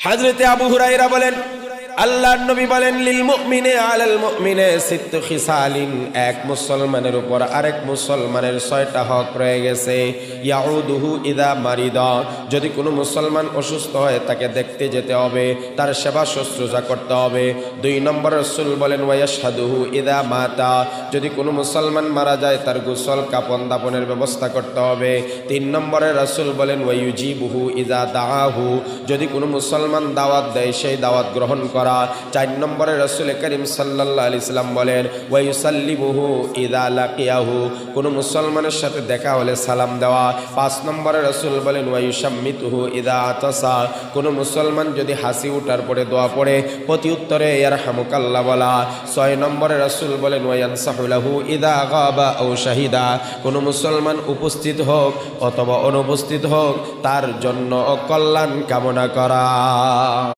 হাজরতে আবু হুরাইরা বলেন আল্লাহর নবী বলেন আলাল সিত্তু খিসালিন। এক মুসলমানের উপর আরেক মুসলমানের ছয়টা হক রয়ে গেছে। ইয়াউদুহু ইদা মারিদা। যদি কোনো মুসলমান অসুস্থ হয়, তাকে দেখতে যেতে হবে, তার সেবা শুশ্রূষা করতে হবে। দুই নম্বর রসুল বলেন ওয়াশহাদুহু ইদা মাতা। যদি কোনো মুসলমান মারা যায়, তার গোসল, কাপন দাপনের ব্যবস্থা করতে হবে। তিন নম্বরে রসুল বলেন ওয়াইজিবুহু ইদা দাহু যদি কোনো মুসলমান দাওয়াত দেয়, সেই দাওয়াত গ্রহণ করা চার নম্বরে রসুল করিম সাল্লাহ আলি সাল্লাম বলেন ওয়াইসাল্লিবুহু ইদা লাকিয়াহু। কোনো মুসলমানের সাথে দেখা হলে সালাম দেওয়া। পাঁচ নম্বরে রসুল বলেন ওয়াইসাম্মিতুহু ইদা আতাসা। কোনো মুসলমান যদি হাসি উঠার পরে দোয়া পড়ে, প্রতি উত্তরে ইয়ার হামুকাল্লা বলা। ছয় নম্বরে রসুল বলেন ওয়ানসাহুলাহু ইদা গাবা ও শাহিদা। কোনো মুসলমান উপস্থিত হোক অথবা অনুপস্থিত হোক, তার জন্য কল্যাণ কামনা করা।